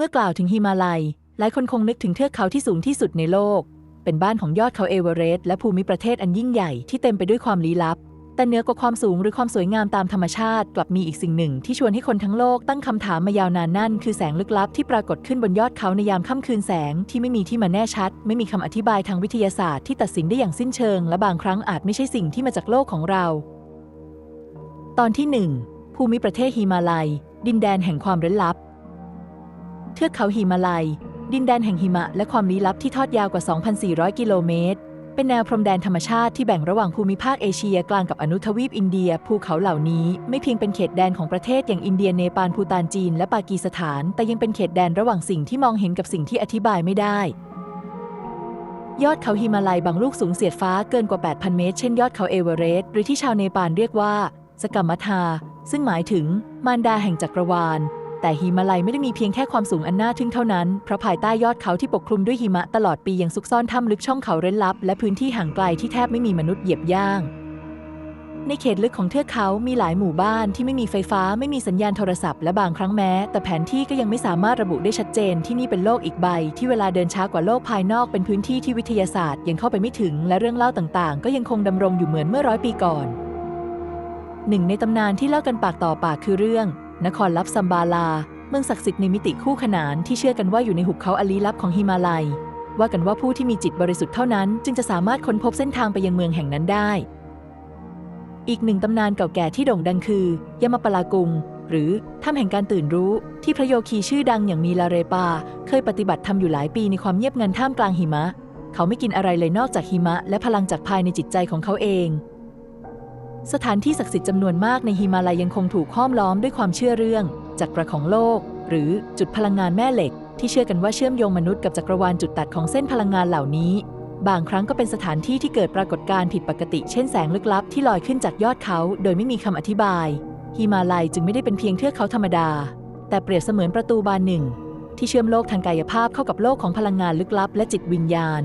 เมื่อกล่าวถึงฮิมาลัย หลายคนคงนึกถึงเทือกเขาที่สูงที่สุดในโลก เป็นบ้านของยอดเขาเอเวอเรสต์และภูมิประเทศอันยิ่งใหญ่ที่เต็มไปด้วยความลี้ลับ แต่เหนือกว่าความสูงหรือความสวยงามตามธรรมชาติ กลับมีอีกสิ่งหนึ่งที่ชวนให้คนทั้งโลกตั้งคำถามมายาวนานนั่น คือแสงลึกลับที่ปรากฏขึ้นบนยอดเขาในยามค่ำคืนแสงที่ไม่มีที่มาแน่ชัด ไม่มีคำอธิบายทางวิทยาศาสตร์ที่ตัดสินได้อย่างสิ้นเชิง และบางครั้งอาจไม่ใช่สิ่งที่มาจากโลกของเรา ตอนที่หนึ่งภูมิประเทศฮิมาลัย ดินแดนแห่งความเร้นลับ เทือกเขาหิมาลัย ดินแดนแห่งหิมะและความลี้ลับที่ทอดยาวกว่า 2,400 กิโลเมตร เป็นแนวพรมแดนธรรมชาติที่แบ่งระหว่างภูมิภาคเอเชียกลางกับอนุทวีปอินเดีย ภูเขาเหล่านี้ไม่เพียงเป็นเขตแดนของประเทศอย่างอินเดียเนปาลภูตานจีน และปากีสถาน แต่ยังเป็นเขตแดนระหว่างสิ่งที่มองเห็นกับสิ่งที่อธิบายไม่ได้ยอดเขาหิมาลัยบางลูกสูงเสียดฟ้าเกินกว่า 8,000 เมตร เช่นยอดเขาเอเวอเรสต์หรือที่ชาวเนปาลเรียกว่า สกัมมัทา ซึ่งหมายถึงมารดาแห่งจักรวาล แต่หิมาลัยไม่ได้มีเพียงแค่ความสูงอันน่าทึ่งเท่านั้น เพราะภายใต้ยอดเขาที่ปกคลุมด้วยหิมะตลอดปียังซุกซ่อนถ้ำลึกช่องเขาเร้นลับ และพื้นที่ห่างไกลที่แทบไม่มีมนุษย์เหยียบย่าง ในเขตลึกของเทือกเขา มีหลายหมู่บ้านที่ไม่มีไฟฟ้า ไม่มีสัญญาณโทรศัพท์และบางครั้งแม้ แต่แผนที่ก็ยังไม่สามารถระบุได้ชัดเจนที่นี่เป็นโลกอีกใบ ที่เวลาเดินช้ากว่าโลกภายนอกเป็นพื้นที่ที่วิทยาศาสตร์ ยังเข้าไปไม่ถึง และเรื่องเล่าต่างๆ ก็ยังคงดำรงอยู่เหมือนเมื่อร้อยปีก่อนหนึ่งในตำนานที่เล่ากันปากต่อปากคือเรื่อง นครลับซัมบาลา เมืองศักดิ์สิทธิ์ในมิติคู่ขนานที่เชื่อกันว่าอยู่ในหุบเขาอลีลับของฮิมาลัย ว่ากันว่าผู้ที่มีจิตบริสุทธิ์เท่านั้น จึงจะสามารถค้นพบเส้นทางไปยังเมืองแห่งนั้นได้ อีกหนึ่งตำนานเก่าแก่ที่โด่งดังคือยมปลากุง หรือถ้ำแห่งการตื่นรู้ ที่พระโยคีชื่อดังอย่างมีลาเรปา เคยปฏิบัติทำอยู่หลายปีในความเงียบงันท่ามกลางหิมะ เขาไม่กินอะไรเลยนอกจากหิมะ และพลังจากภายในจิตใจของเขาเอง สถานที่ศักดิ์สิทธิ์จำนวนมากในฮิมาลัยยังคงถูกห้อมล้อมด้วยความเชื่อเรื่อง จักรของโลก หรือจุดพลังงานแม่เหล็ก ที่เชื่อกันว่าเชื่อมโยงมนุษย์กับจักรวาลจุดตัดของเส้นพลังงานเหล่านี้ บางครั้งก็เป็นสถานที่ที่เกิดปรากฏการณ์ผิดปกติ เช่นแสงลึกลับที่ลอยขึ้นจากยอดเขา โดยไม่มีคำอธิบายฮิมาลัยจึงไม่ได้เป็นเพียงเทือกเขาธรรมดา แต่เปรียบเสมือนประตูบานหนึ่ง ที่เชื่อมโลกทางกายภาพเข้ากับโลกของพลังงานลึกลับ และจิตวิญญาณ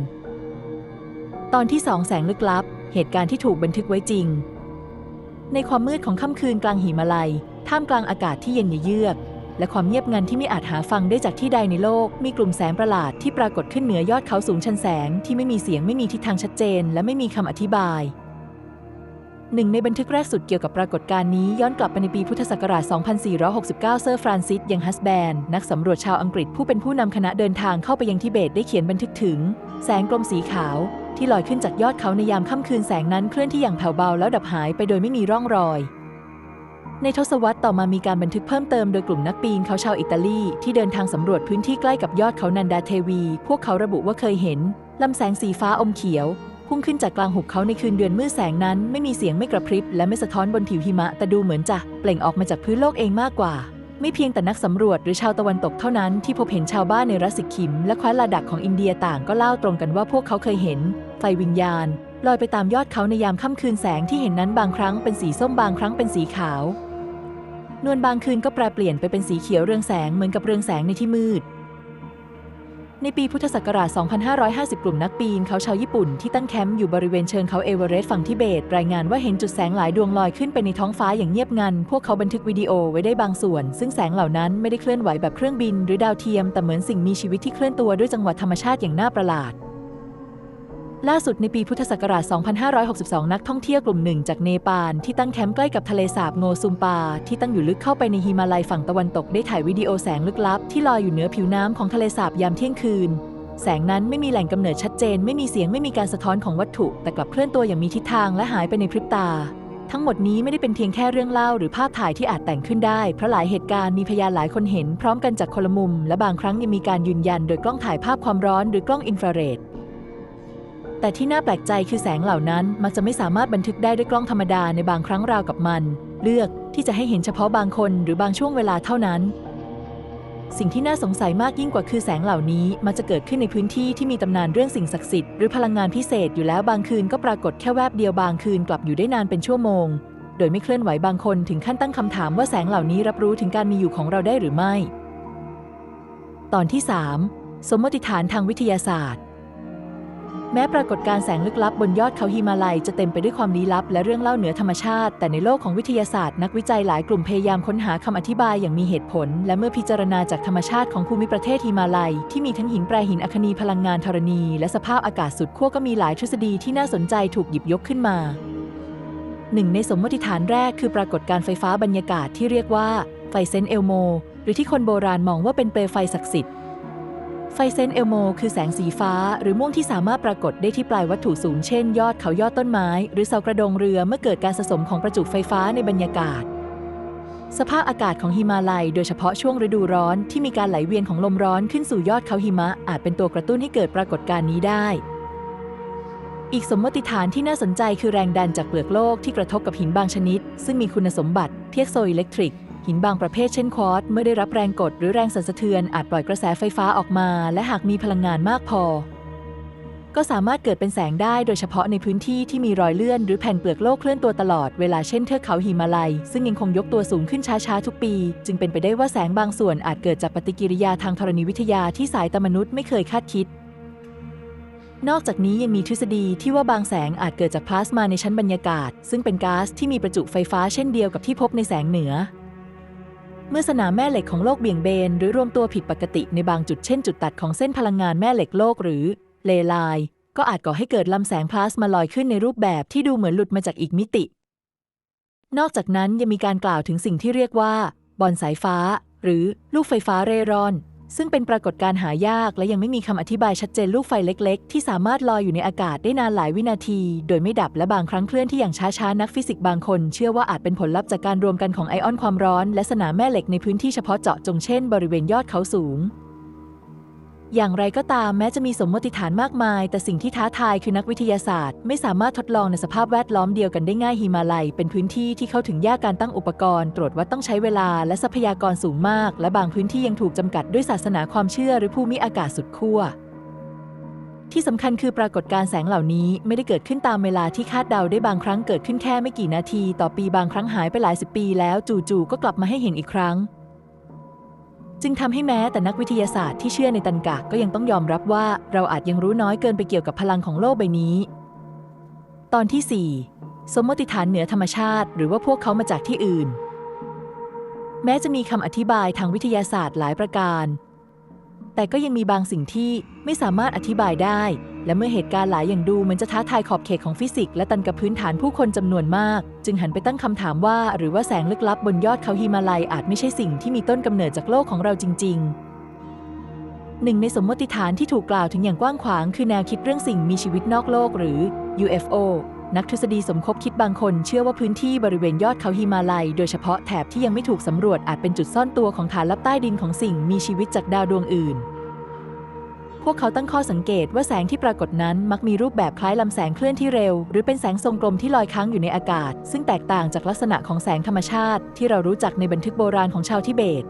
ตอนที่สองแสงลึกลับ เหตุการณ์ที่ถูกบันทึกไว้จริง ในความมืดของค่ำคืนกลางหิมาลัย ท่ามกลางอากาศที่เย็นเยือก และความเงียบงันที่ไม่อาจหาฟังได้จากที่ใดในโลก มีกลุ่มแสงประหลาดที่ปรากฏขึ้นเหนือยอดเขาสูงชันแสงที่ไม่มีเสียงไม่มีทิศทางชัดเจน และไม่มีคำอธิบาย หนึ่งในบันทึกแรกสุดเกี่ยวกับปรากฏการณ์นี้ย้อนกลับไปในปีพุทธศักราช 2469 เซอร์ฟรานซิสยังฮัสแบน นักสำรวจชาวอังกฤษผู้เป็นผู้นำคณะเดินทางเข้าไปยังทิเบตได้เขียนบันทึกถึง แสงกลมสีขาว ที่ลอยขึ้นจากยอดเขาในยามค่ำคืนแสงนั้นเคลื่อนที่อย่างแผ่วเบาแล้วดับหายไปโดยไม่มีร่องรอยในทศวรรษต่อมามีการบันทึกเพิ่มเติมโดยกลุ่มนักปีนเขาชาวอิตาลี ที่เดินทางสำรวจพื้นที่ใกล้กับยอดเขานันดาเทวี พวกเขาระบุว่าเคยเห็นลำแสงสีฟ้าอมเขียว พุ่งขึ้นจากกลางหุบเขาในคืนเดือนมืดแสงนั้น ไม่มีเสียงไม่กระพริบ และไม่สะท้อนบนผิวหิมะ แต่ดูเหมือนจะเปล่งออกมาจากพื้นโลกเองมากกว่า ไม่เพียงแต่นักสำรวจหรือชาวตะวันตกเท่านั้นที่พบเห็นชาวบ้านในรัสสิกิม และคว้นลาดักของอินเดียต่างก็เล่าตรงกันว่าพวกเขาเคยเห็นไฟวิญญาณลอยไปตามยอดเขาในยามค่ำคืนแสงที่เห็นนั้นบางครั้งเป็นสีส้มบางครั้งเป็นสีขาวนวลบางคืนก็แปรเปลี่ยนไปเป็นสีเขียวเรืองแสงเหมือนกับเรืองแสงในที่มืด ในปีพุทธศักราช 2550 กลุ่มนักปีนเขาชาวญี่ปุ่นที่ตั้งแคมป์อยู่บริเวณเชิงเขาเอเวอเรสต์ฝั่งทิเบต รายงานว่าเห็นจุดแสงหลายดวงลอยขึ้นไปในท้องฟ้าอย่างเงียบงัน พวกเขาบันทึกวิดีโอไว้ได้บางส่วน ซึ่งแสงเหล่านั้นไม่ได้เคลื่อนไหวแบบเครื่องบิน หรือดาวเทียม แต่เหมือนสิ่งมีชีวิตที่เคลื่อนตัวด้วยจังหวะธรรมชาติอย่างน่าประหลาด ล่าสุดในปีพุทธศักราช 2562 นักท่องเที่ยวกลุ่มหนึ่งจากเนปาลที่ตั้งแคมป์ใกล้กับทะเลสาบโงซุมปา ที่ตั้งอยู่ลึกเข้าไปในฮิมาลัยฝั่งตะวันตกได้ถ่ายวิดีโอแสงลึกลับ ที่ลอยอยู่เหนือผิวน้ำของทะเลสาบยามเที่ยงคืน แสงนั้นไม่มีแหล่งกำเนิดชัดเจน ไม่มีเสียงไม่มีการสะท้อนของวัตถุ แต่กลับเคลื่อนตัวอย่างมีทิศทางและหายไปในพริบตา ทั้งหมดนี้ไม่ได้เป็นเพียงแค่เรื่องเล่าหรือภาพถ่ายที่อาจแต่งขึ้นได้เพราะหลายเหตุการณ์มีพยานหลายคนเห็น พร้อมกันจากคนละมุม และบางครั้งยังมีการยืนยัน โดยกล้องถ่ายภาพความร้อนหรือกล้องอินฟราเรด แต่ที่น่าแปลกใจคือแสงเหล่านั้นมักจะไม่สามารถบันทึกได้ด้วยกล้องธรรมดาในบางครั้งราวกับมัน เลือกที่จะให้เห็นเฉพาะบางคนหรือบางช่วงเวลาเท่านั้น สิ่งที่น่าสงสัยมากยิ่งกว่าคือแสงเหล่านี้มักจะเกิดขึ้นในพื้นที่ที่มีตำนานเรื่องสิ่งศักดิ์สิทธิ์หรือพลังงานพิเศษอยู่แล้วบางคืนก็ปรากฏแค่แวบเดียวบางคืนกลับอยู่ได้นานเป็นชั่วโมง โดยไม่เคลื่อนไหวบางคนถึงขั้นตั้งคำถามว่าแสงเหล่านี้รับรู้ถึงการมีอยู่ของเราได้หรือไม่ ตอนที่ 3 สมมติฐานทางวิทยาศาสตร์ แม้ปรากฏการแสงลึกลับบนยอดเขาฮิมาลัยจะเต็มไปด้วยความลี้ลับและเรื่องเล่าเหนือธรรมชาติ แต่ในโลกของวิทยาศาสตร์นักวิจัยหลายกลุ่มพยายามค้นหาคำอธิบายอย่างมีเหตุผล และเมื่อพิจารณาจากธรรมชาติของภูมิประเทศฮิมาลัย ที่มีทั้งหินแปรหินอัคนีพลังงานธรณี และสภาพอากาศสุดขั้วก็มีหลายทฤษฎีที่น่าสนใจถูกหยิบยกขึ้นมาหนึ่งในสมมติฐานแรกคือปรากฏการไฟฟ้าบรรยากาศที่เรียกว่าไฟเซนเอลโม หรือที่คนโบราณมองว่าเป็นเปลวไฟศักดิ์สิทธิ์ ไฟเซนเอลโม คือแสงสีฟ้า หรือม่วงที่สามารถปรากฏได้ที่ปลายวัตถุสูง เช่น ยอดเขายอดต้นไม้ หรือเสากระดงเรือเมื่อเกิดการสะสมของประจุไฟฟ้าในบรรยากาศ สภาพอากาศของหิมาลัย โดยเฉพาะช่วงฤดูร้อนที่มีการไหลเวียนของลมร้อนขึ้นสู่ยอดเขาหิมะ อาจเป็นตัวกระตุ้นให้เกิดปรากฏการณ์นี้ได้ อีกสมมติฐานที่น่าสนใจคือแรงดันจากเปลือกโลกที่กระทบกับหินบางชนิด ซึ่งมีคุณสมบัติเพียกโซอิเล็กทริก หินบางประเภทเช่นควอร์ตเมื่อได้รับแรงกดหรือแรงสั่นสะเทือนอาจปล่อยกระแสไฟฟ้าออกมา และหากมีพลังงานมากพอ ก็สามารถเกิดเป็นแสงได้โดยเฉพาะในพื้นที่ที่มีรอยเลื่อนหรือแผ่นเปลือกโลกเคลื่อนตัวตลอดเวลาเช่นเทือกเขาหิมาลัย ซึ่งยังคงยกตัวสูงขึ้นช้าๆทุกปี จึงเป็นไปได้ว่าแสงบางส่วนอาจเกิดจากปฏิกิริยาทางธรณีวิทยาที่สายตามนุษย์ไม่เคยคาดคิดนอกจากนี้ยังมีทฤษฎีที่ว่าบางแสงอาจเกิดจากพลาสมาในชั้นบรรยากาศ ซึ่งเป็นก๊าซที่มีประจุไฟฟ้าเช่นเดียวกับที่พบในแสงเหนือ เมื่อสนามแม่เหล็กของโลกเบี่ยงเบน หรือรวมตัวผิดปกติในบางจุดเช่นจุดตัดของเส้นพลังงานแม่เหล็กโลกหรือเลไลก็อาจก่อให้เกิดลำแสงพลาสมาลอยขึ้นในรูปแบบที่ดูเหมือนหลุดมาจากอีกมิติ นอกจากนั้นยังมีการกล่าวถึงสิ่งที่เรียกว่า บอลสายฟ้า หรือลูกไฟฟ้าเร่ร่อน ซึ่งเป็นปรากฏการณ์หายากและยังไม่มีคำอธิบายชัดเจนลูกไฟเล็ก ๆ ที่สามารถลอยอยู่ในอากาศได้นานหลายวินาที โดยไม่ดับและบางครั้งเคลื่อนที่อย่างช้าๆ นักฟิสิกส์บางคน เชื่อว่าอาจเป็นผลลัพธ์จากการรวมกันของไอออนความร้อน และสนามแม่เหล็กในพื้นที่เฉพาะเจาะจงเช่นบริเวณยอดเขาสูง อย่างไรก็ตามแม้จะมีสมมติฐานมากมาย แต่สิ่งที่ท้าทายคือนักวิทยาศาสตร์ ไม่สามารถทดลองในสภาพแวดล้อมเดียวกันได้ง่ายฮิมาลัย เป็นพื้นที่ที่เข้าถึงยากการตั้งอุปกรณ์ ตรวจวัดต้องใช้เวลาและทรัพยากรสูงมาก และบางพื้นที่ยังถูกจำกัดด้วยศาสนาความเชื่อหรือภูมิอากาศสุดขั้วที่สำคัญคือปรากฏการแสงเหล่านี้ไม่ได้เกิดขึ้นตามเวลาที่คาดเดาได้บางครั้งเกิดขึ้นแค่ไม่กี่นาที ต่อปีบางครั้งหายไปหลายสิบปีแล้วจู่ๆก็กลับมาให้เห็นอีกครั้ง จึงทำให้แม้แต่นักวิทยาศาสตร์ที่เชื่อในตันกะก็ยังต้องยอมรับว่าเราอาจยังรู้น้อยเกินไปเกี่ยวกับพลังของโลกใบนี้ ตอนที่ 4 สมมติฐานเหนือธรรมชาติ หรือว่าพวกเขามาจากที่อื่น แม้จะมีคำอธิบายทางวิทยาศาสตร์หลายประการ แต่ก็ยังมีบางสิ่งที่ไม่สามารถอธิบายได้ และเมื่อเหตุการณ์หลายอย่างดูเหมือนจะท้าทายขอบเขตของฟิสิกส์และตันกับพื้นฐานผู้คนจำนวนมาก จึงหันไปตั้งคำถามว่า หรือว่าแสงลึกลับบนยอดเขาฮิมาลัยอาจไม่ใช่สิ่งที่มีต้นกำเนิดจากโลกของเราจริง ๆ หนึ่งในสมมติฐานที่ถูกกล่าวถึงอย่างกว้างขวาง คือแนวคิดเรื่องสิ่งมีชีวิตนอกโลกหรือ UFO นักทฤษฎีสมคบคิดบางคนเชื่อว่าพื้นที่บริเวณยอดเขาฮิมาลัย โดยเฉพาะแถบที่ยังไม่ถูกสำรวจอาจเป็นจุดซ่อนตัวของฐานลับใต้ดินของสิ่งมีชีวิตจากดาวดวงอื่น พวกเขาตั้งข้อสังเกตว่าแสงที่ปรากฏนั้นมักมีรูปแบบคล้ายลำแสงเคลื่อนที่เร็ว หรือเป็นแสงทรงกลมที่ลอยค้างอยู่ในอากาศ ซึ่งแตกต่างจากลักษณะของแสงธรรมชาติ ที่เรารู้จักในบันทึกโบราณของชาวทิเบต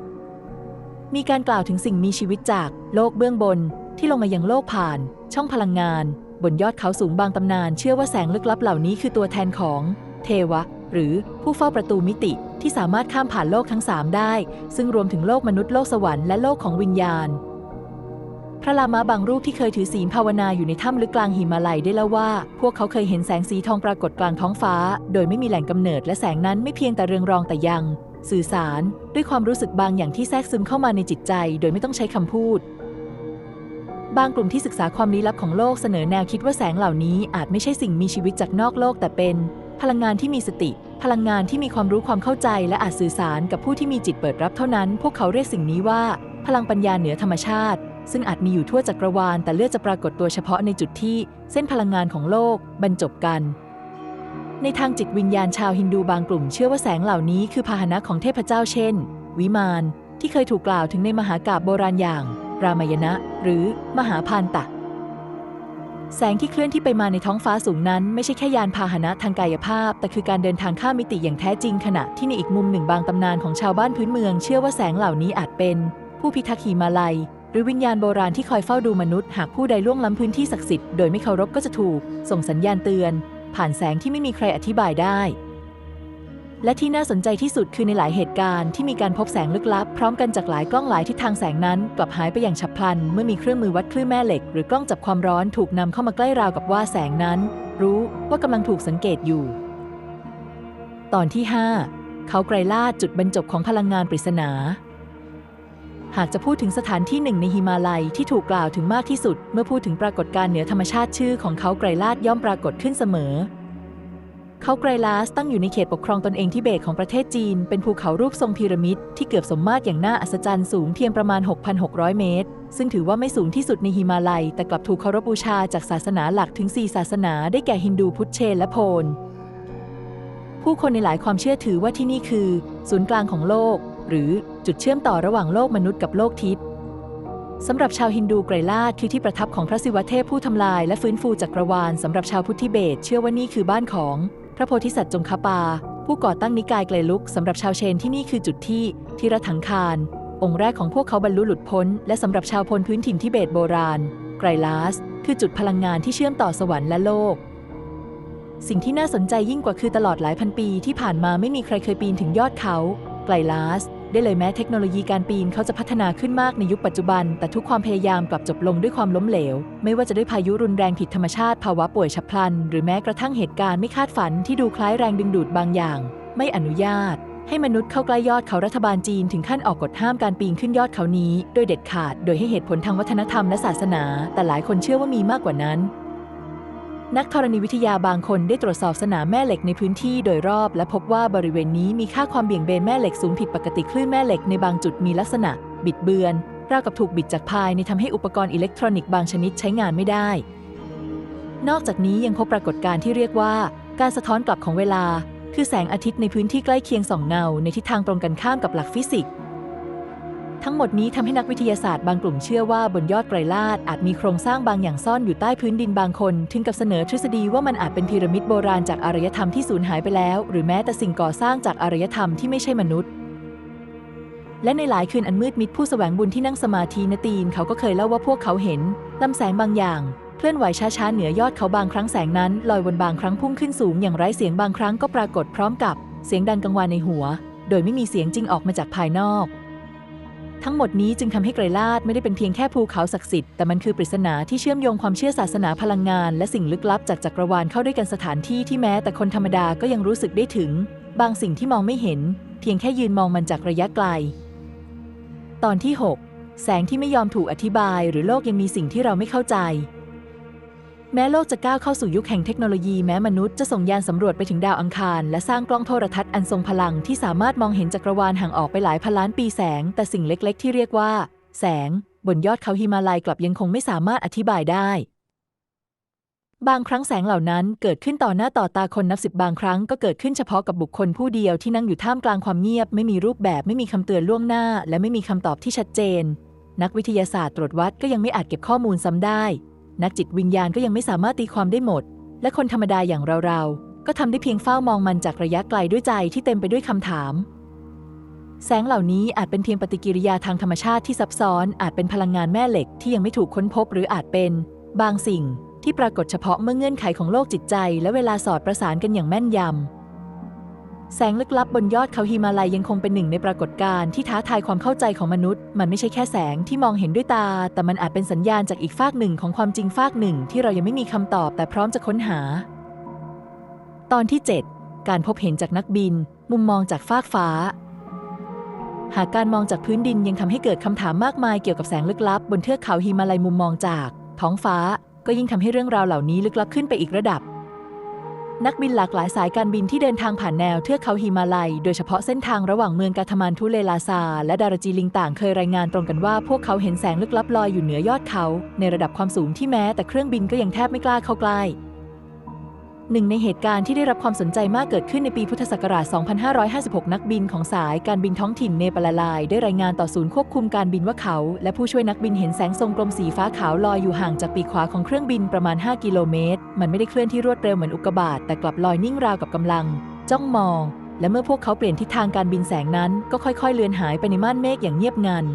มีการกล่าวถึงสิ่งมีชีวิตจากโลกเบื้องบน ที่ลงมายังโลกผ่าน ช่องพลังงาน บนยอดเขาสูงบางตำนาน เชื่อว่าแสงลึกลับเหล่านี้คือตัวแทนของ เทวะ หรือผู้เฝ้าประตูมิติที่สามารถข้ามผ่านโลกทั้งสามได้ ซึ่งรวมถึงโลกมนุษย์โลกสวรรค์และโลกของวิญญาณ พระลามาบางรูปที่เคยถือศีลภาวนาอยู่ในถ้ำลึกกลางหิมาลัยได้เล่าว่า พวกเขาเคยเห็นแสงสีทองปรากฏกลางท้องฟ้า โดยไม่มีแหล่งกำเนิดและแสงนั้นไม่เพียงแต่เรืองรองแต่ยัง สื่อสาร ด้วยความรู้สึกบางอย่างที่แทรกซึมเข้ามาในจิตใจ โดยไม่ต้องใช้คำพูด บางกลุ่มที่ศึกษาความลี้ลับของโลกเสนอแนวคิดว่าแสงเหล่านี้อาจไม่ใช่สิ่งมีชีวิตจากนอกโลกแต่เป็น พลังงานที่มีสติ พลังงานที่มีความรู้ความเข้าใจ และอาจสื่อสารกับผู้ที่มีจิตเปิดรับเท่านั้น พวกเขาเรียกสิ่งนี้ว่า พลังปัญญาเหนือธรรมชาติ ซึ่งอาจมีอยู่ทั่วจักรวาล แต่เลือกจะปรากฏตัวเฉพาะในจุดที่เส้นพลังงานของโลกบรรจบกัน ในทางจิตวิญญาณชาวฮินดูบางกลุ่มเชื่อว่าแสงเหล่านี้คือพาหนะของเทพเจ้าเช่น วิมานที่เคยถูกกล่าวถึงในมหากาพย์โบราณอย่าง รามายณะ หรือมหาพานตะ แสงที่เคลื่อนที่ไปมาในท้องฟ้าสูงนั้น ไม่ใช่แค่ยานพาหนะทางกายภาพ แต่คือการเดินทางข้ามมิติอย่างแท้จริงขณะที่ในอีกมุมหนึ่งบางตำนานของชาวบ้านพื้นเมือง เชื่อว่าแสงเหล่านี้อาจเป็น ผู้พิทักษ์หิมาลัย หรือวิญญาณโบราณที่คอยเฝ้าดูมนุษย์ หากผู้ใดล่วงล้ำพื้นที่ศักดิ์สิทธิ์โดยไม่เคารพก็จะถูก ส่งสัญญาณเตือน ผ่านแสงที่ไม่มีใครอธิบายได้ และที่น่าสนใจที่สุดคือในหลายเหตุการณ์ที่มีการพบแสงลึกลับ พร้อมกันจากหลายกล้องหลายทิศทางแสงนั้น กลับหายไปอย่างฉับพลัน เมื่อมีเครื่องมือวัดคลื่นแม่เหล็ก หรือกล้องจับความร้อนถูกนำเข้ามาใกล้ราวกับว่าแสงนั้น รู้ว่ากำลังถูกสังเกตอยู่ ตอนที่ 5 เขาไกรลาดจุดบรรจบของพลังงานปริศนา หากจะพูดถึงสถานที่หนึ่งในฮิมาลัยที่ถูกกล่าวถึงมากที่สุด เมื่อพูดถึงปรากฏการณ์เหนือธรรมชาติชื่อของเขาไกรลาดย่อมปรากฏขึ้นเสมอ เขาไกรลาสตั้งอยู่ในเขตปกครองตนเองทิเบตของประเทศจีน เป็นภูเขารูปทรงพีระมิดที่เกือบสมมาตรอย่างน่าอัศจรรย์สูงเพียงประมาณ 6,600 เมตร ซึ่งถือว่าไม่สูงที่สุดในฮิมาลัย แต่กลับถูกเคารพบูชาจากศาสนาหลักถึง 4 ศาสนา ได้แก่ฮินดูพุทธเชนและโพนผู้คนในหลายความเชื่อถือว่าที่นี่คือ ศูนย์กลางของโลก หรือ จุดเชื่อมต่อระหว่างโลกมนุษย์กับโลกทิพย์สำหรับชาวฮินดูไกรลาดคือที่ประทับของพระศิวะเทพผู้ทำลายและฟื้นฟูจักรวาลสำหรับชาวพุทธิเบตเชื่อว่านี่คือบ้านของพระโพธิสัตว์จงคปา ผู้ก่อตั้งนิกายไกลลุกสำหรับชาวเชนที่นี่คือจุดที่ที่ระถังคาร องค์แรกของพวกเขาบรรลุหลุดพ้น และสำหรับชาวพลพื้นถิ่นทิเบตโบราณ ไกรลาส คือจุดพลังงานที่เชื่อมต่อสวรรค์และโลก สิ่งที่น่าสนใจยิ่งกว่าคือตลอดหลายพันปีที่ผ่านมาไม่มีใครเคยปีนถึงยอดเขา ไกลลาส ได้เลยแม้เทคโนโลยีการปีนเขาจะพัฒนาขึ้นมากในยุคปัจจุบัน แต่ทุกความพยายามกลับจบลงด้วยความล้มเหลว ไม่ว่าจะด้วยพายุรุนแรงผิดธรรมชาติภาวะป่วยฉับพลัน หรือแม้กระทั่งเหตุการณ์ไม่คาดฝันที่ดูคล้ายแรงดึงดูดบางอย่าง ไม่อนุญาต ให้มนุษย์เข้าใกล้ยอดเขารัฐบาลจีนถึงขั้นออกกฎห้ามการปีนขึ้นยอดเขานี้ โดยเด็ดขาด โดยให้เหตุผลทางวัฒนธรรมและศาสนา แต่หลายคนเชื่อว่ามีมากกว่านั้น นักธรณีวิทยาบางคนได้ตรวจสอบสนามแม่เหล็กในพื้นที่โดยรอบ และพบว่าบริเวณนี้มีค่าความเบี่ยงเบนแม่เหล็กสูงผิดปกติคลื่นแม่เหล็กในบางจุดมีลักษณะ บิดเบือนราวกับถูกบิดจากภายในทำให้อุปกรณ์อิเล็กทรอนิกส์บางชนิดใช้งานไม่ได้ นอกจากนี้ยังพบปรากฏการณ์ที่เรียกว่า การสะท้อนกลับของเวลา คือแสงอาทิตย์ในพื้นที่ใกล้เคียงส่องเงา ในทิศทางตรงกันข้ามกับหลักฟิสิกส์ ทั้งหมดนี้ทำให้นักวิทยาศาสตร์บางกลุ่มเชื่อว่าบนยอดไกรลาดอาจมีโครงสร้างบางอย่างซ่อนอยู่ใต้พื้นดินบางคน ถึงกับเสนอทฤษฎีว่ามันอาจเป็นพีระมิดโบราณจากอารยธรรมที่สูญหายไปแล้ว หรือแม้แต่สิ่งก่อสร้างจากอารยธรรมที่ไม่ใช่มนุษย์ และในหลายคืนอันมืดมิดผู้แสวงบุญที่นั่งสมาธินตีนเขาก็เคยเล่าว่าพวกเขาเห็นลำแสงบางอย่างเคลื่อนไหวช้าๆเหนือยอดเขาบางครั้งแสงนั้นลอยวนบางครั้งพุ่งขึ้นสูงอย่างไร้เสียงบางครั้งก็ปรากฏพร้อมกับ เสียงดังกังวานในหัว โดยไม่มีเสียงจริงออกมาจากภายนอก ทั้งหมดนี้จึงทำให้ไกรลาดไม่ได้เป็นเพียงแค่ภูเขาศักดิ์สิทธิ์แต่มันคือปริศนาที่เชื่อมโยงความเชื่อศาสนาพลังงาน และสิ่งลึกลับจากจักรวาลเข้าด้วยกันสถานที่ที่แม้แต่คนธรรมดาก็ยังรู้สึกได้ถึง บางสิ่งที่มองไม่เห็น เพียงแค่ยืนมองมันจากระยะไกล ตอนที่ 6 แสงที่ไม่ยอมถูกอธิบาย หรือโลกยังมีสิ่งที่เราไม่เข้าใจ แม้โลกจะก้าวเข้าสู่ยุคแห่งเทคโนโลยีแม้มนุษย์จะส่งยานสำรวจไปถึงดาวอังคาร และสร้างกล้องโทรทัศน์อันทรงพลังที่สามารถมองเห็นจักรวาลห่างออกไปหลายพันล้านปีแสง แต่สิ่งเล็กๆ ที่เรียกว่า แสง บนยอดเขาฮิมาลัยกลับยังคงไม่สามารถอธิบายได้ บางครั้งแสงเหล่านั้นเกิดขึ้นต่อหน้าต่อตาคนนับสิบบางครั้งก็เกิดขึ้นเฉพาะกับบุคคลผู้เดียวที่นั่งอยู่ท่ามกลางความเงียบ ไม่มีรูปแบบไม่มีคำเตือนล่วงหน้า และไม่มีคำตอบที่ชัดเจน นักวิทยาศาสตร์ตรวจวัดก็ยังไม่อาจเก็บข้อมูลซ้ำได้ นักจิตวิญญาณก็ยังไม่สามารถตีความได้หมด และคนธรรมดาอย่างเราๆ ก็ทำได้เพียงเฝ้ามองมันจากระยะไกลด้วยใจที่เต็มไปด้วยคำถาม แสงเหล่านี้อาจเป็นเพียงปฏิกิริยาทางธรรมชาติที่ซับซ้อน อาจเป็นพลังงานแม่เหล็กที่ยังไม่ถูกค้นพบ หรืออาจเป็น บางสิ่งที่ปรากฏเฉพาะเมื่อเงื่อนไขของโลกจิตใจ และเวลาสอดประสานกันอย่างแม่นยำ แสงลึกลับบนยอดเขาฮิมาลัยยังคงเป็นหนึ่งในปรากฏการณ์ที่ท้าทายความเข้าใจของมนุษย์ มันไม่ใช่แค่แสงที่มองเห็นด้วยตา แต่มันอาจเป็นสัญญาณจากอีกฝากหนึ่งของความจริงฝากหนึ่งที่เรายังไม่มีคำตอบแต่พร้อมจะค้นหา ตอนที่ 7 การพบเห็นจากนักบิน มุมมองจากฟากฟ้า หากการมองจากพื้นดินยังทำให้เกิดคำถามมากมายเกี่ยวกับแสงลึกลับ บนเทือกเขาฮิมาลัยมุมมองจาก ท้องฟ้า ก็ยิ่งทำให้เรื่องราวเหล่านี้ลึกลับขึ้นไปอีกระดับ นักบินหลากหลายสายการบินที่เดินทางผ่านแนวเทือกเขาฮิมาลัย โดยเฉพาะเส้นทางระหว่างเมืองกาธมานทุเลลาซา และดาราจีลิงต่างเคยรายงานตรงกันว่าพวกเขาเห็นแสงลึกลับลอยอยู่เหนือยอดเขา ในระดับความสูงที่แม้แต่เครื่องบินก็ยังแทบไม่กล้าเข้าใกล้ หนึ่งในเหตุการณ์ที่ได้รับความสนใจมากเกิดขึ้นในปีพุทธศักราช 2556 นักบินของสายการบินท้องถิ่นเนปาลลาย ได้รายงานต่อศูนย์ควบคุมการบินว่าเขา และผู้ช่วยนักบินเห็นแสงทรงกลมสีฟ้าขาวลอยอยู่ห่างจากปีกขวาของเครื่องบินประมาณ 5 กิโลเมตร มันไม่ได้เคลื่อนที่รวดเร็วเหมือนอุกกาบาตแต่กลับลอยนิ่งราวกับกำลัง จ้องมอง และเมื่อพวกเขาเปลี่ยนทิศทางการบินแสงนั้น ก็ค่อยๆ เลือนหายไปในม่านเมฆอย่างเงียบงัน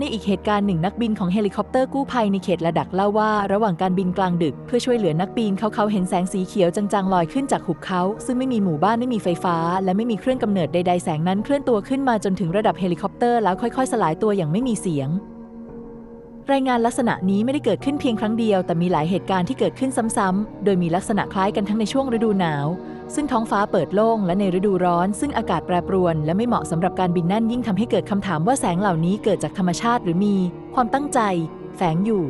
ในอีกเหตุการณ์หนึ่งนักบินของเฮลิคอปเตอร์กู้ภัยในเขตระดักเล่าว่า ระหว่างการบินกลางดึกเพื่อช่วยเหลือนักบินเขาเขาเห็นแสงสีเขียวจางๆลอยขึ้นจากหุบเขา ซึ่งไม่มีหมู่บ้านไม่มีไฟฟ้า และไม่มีเครื่องกำเนิดใดๆแสงนั้นเคลื่อนตัวขึ้นมาจนถึงระดับเฮลิคอปเตอร์แล้วค่อยๆ สลายตัวอย่างไม่มีเสียง รายงานลักษณะนี้ไม่ได้เกิดขึ้นเพียงครั้งเดียว แต่มีหลายเหตุการณ์ที่เกิดขึ้นซ้ำๆ โดยมีลักษณะคล้ายกันทั้งในช่วงฤดูหนาว ซึ่งท้องฟ้าเปิดโล่งและในฤดูร้อน ซึ่งอากาศแปรปรวน และไม่เหมาะสำหรับการบินนั่นยิ่งทำให้เกิดคำถามว่าแสงเหล่านี้เกิดจากธรรมชาติหรือมี ความตั้งใจ แฝงอยู่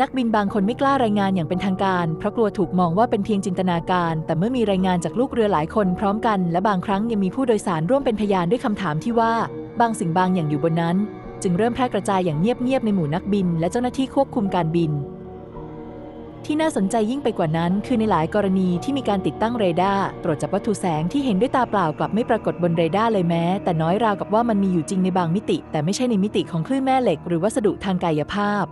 นักบินบางคนไม่กล้ารายงานอย่างเป็นทางการ เพราะกลัวถูกมองว่าเป็นเพียงจินตนาการ แต่เมื่อมีรายงานจากลูกเรือหลายคนพร้อมกัน และบางครั้งยังมีผู้โดยสารร่วมเป็นพยานด้วยคำถามที่ว่า บางสิ่งบางอย่างอยู่บนนั้น จึงเริ่มแพร่กระจายอย่างเงียบๆในหมู่นักบิน และเจ้าหน้าที่ควบคุมการบิน ที่น่าสนใจยิ่งไปกว่านั้น คือในหลายกรณีที่มีการติดตั้งเรดาร์ตรวจจับวัตถุแสงที่เห็นด้วยตาเปล่ากลับไม่ปรากฏบนเรดาร์เลยแม้ แต่น้อยราวกับว่ามันมีอยู่จริงในบางมิติ แต่ไม่ใช่ในมิติของคลื่นแม่เหล็ก หรือวัสดุทางกายภาพ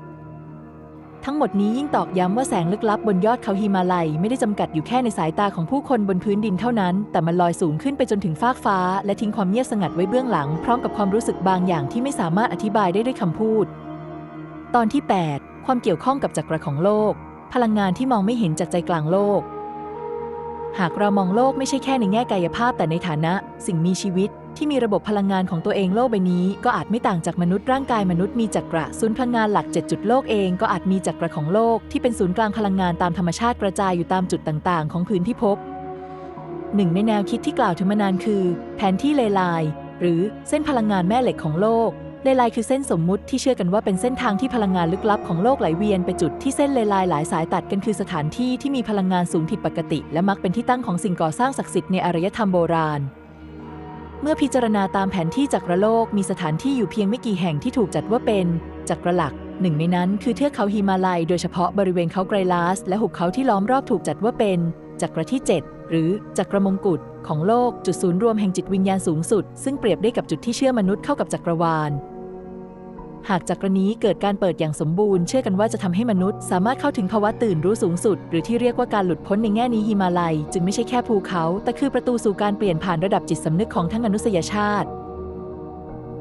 ทั้งหมดนี้ยิ่งตอกย้ำว่าแสงลึกลับบนยอดเขาฮิมาลัย ไม่ได้จำกัดอยู่แค่ในสายตาของผู้คนบนพื้นดินเท่านั้น แต่มันลอยสูงขึ้นไปจนถึงฟากฟ้า และทิ้งความเงียบสงัดไว้เบื้องหลัง พร้อมกับความรู้สึกบางอย่างที่ไม่สามารถอธิบายได้ด้วยคำพูด ตอนที่ 8 ความเกี่ยวข้องกับจักรของโลก พลังงานที่มองไม่เห็นจากใจกลางโลก หากเรามองโลกไม่ใช่แค่ในแง่กายภาพ แต่ในฐานะ สิ่งมีชีวิตที่มีระบบพลังงานของตัวเองโลกใบนี้ ก็อาจไม่ต่างจากมนุษย์ร่างกายมนุษย์มีจักระศูนย์พลังงานหลัก 7 จุดโลกเองก็อาจมีจักระของโลกที่เป็นศูนย์กลางพลังงานตามธรรมชาติกระจายอยู่ตามจุดต่างๆ ของพื้นที่ภพหนึ่งในแนวคิดที่กล่าวถึงมานานคือ แผนที่เลไลน์หรือเส้นพลังงานแม่เหล็กของโลก เลไลน์คือเส้นสมมุติที่เชื่อกันว่าเป็นเส้นทางที่พลังงานลึกลับของโลกไหลเวียนไปจุดที่เส้นเลไลน์หลายสายตัดกันคือสถานที่ที่มีพลังงานสูงผิดปกติ และมักเป็นที่ตั้งของสิ่งก่อสร้างศักดิ์สิทธิ์ในอารยธรรมโบราณ เมื่อพิจารณาตามแผนที่จักรโลกมีสถานที่อยู่เพียงไม่กี่แห่งที่ถูกจัดว่าเป็นจักรหลักหนึ่งในนั้นคือเทือกเขาฮิมาลัย โดยเฉพาะบริเวณเขาไกรลาส และหุบเขาที่ล้อมรอบถูกจัดว่าเป็นจักรที่ 7 หรือจักรมงกุฎของโลกจุดศูนย์รวมแห่งจิตวิญญาณสูงสุด ซึ่งเปรียบได้กับจุดที่เชื่อมนุษย์เข้ากับจักรวาล หากจักรนี้เกิดการเปิดอย่างสมบูรณ์ เชื่อกันว่าจะทำให้มนุษย์ สามารถเข้าถึงภาวะตื่นรู้สูงสุด หรือที่เรียกว่าการหลุดพ้นในแง่นี้ฮิมาลัย จึงไม่ใช่แค่ภูเขา แต่คือประตูสู่การเปลี่ยนผ่านระดับจิตสำนึกของทั้งมนุษยชาติ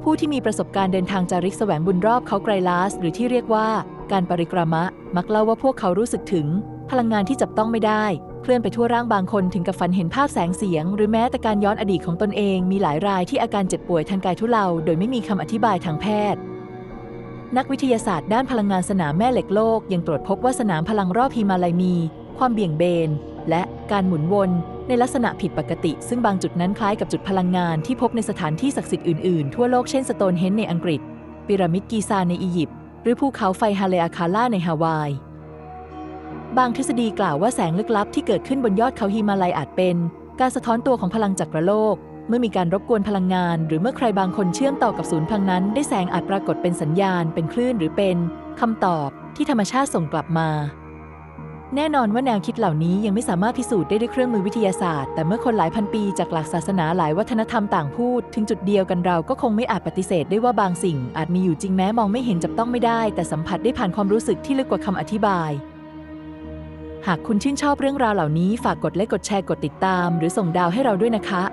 ผู้ที่มีประสบการณ์เดินทางจาริกแสวงบุญรอบเขาไกรลาส หรือที่เรียกว่า การปริกรามะ มักเล่าว่าพวกเขารู้สึกถึง พลังงานที่จับต้องไม่ได้เคลื่อนไปทั่วร่างบางคนถึงกับฝันเห็นภาพแสงเสียง หรือแม้แต่การย้อนอดีตของตนเองมีหลายรายที่อาการเจ็บป่วยทางกายทุเลาโดยไม่มีคำอธิบายทางแพทย์ นักวิทยาศาสตร์ด้านพลังงานสนามแม่เหล็กโลก ยังตรวจพบว่าสนามพลังรอบฮิมาลัยมี ความเบี่ยงเบน และการหมุนวนในลักษณะผิดปกติ ซึ่งบางจุดนั้นคล้ายกับจุดพลังงานที่พบในสถานที่ศักดิ์สิทธิ์อื่นๆ ทั่วโลกเช่นสโตนเฮนในอังกฤษ ปิรามิดกีซาในอียิปต์หรือภูเขาไฟฮาเลอาคาล่าในฮาวาย บางทฤษฎีกล่าวว่าแสงลึกลับที่เกิดขึ้นบนยอดเขาฮิมาลัยอาจเป็น การสะท้อนตัวของพลังจักรโลก เมื่อมีการรบกวนพลังงาน หรือเมื่อใครบางคนเชื่อมต่อกับศูนย์พลังนั้น ได้แสงอาจปรากฏเป็นสัญญาณ เป็นคลื่นหรือเป็นคำตอบที่ธรรมชาติส่งกลับมา แน่นอนว่าแนวคิดเหล่านี้ยังไม่สามารถพิสูจน์ได้ด้วยเครื่องมือวิทยาศาสตร์ แต่เมื่อคนหลายพันปีจากหลักศาสนาหลายวัฒนธรรมต่างพูด ถึงจุดเดียวกันเราก็คงไม่อาจปฏิเสธได้ว่าบางสิ่ง อาจมีอยู่จริงแม้มองไม่เห็นจับต้องไม่ได้ แต่สัมผัสได้ผ่านความรู้สึกที่ลึกกว่าคำอธิบายหากคุณชื่นชอบเรื่องราวเหล่านี้ ฝากกดไลค์กดแชร์กดติดตาม หรือส่งดาวให้เราด้วยนะคะ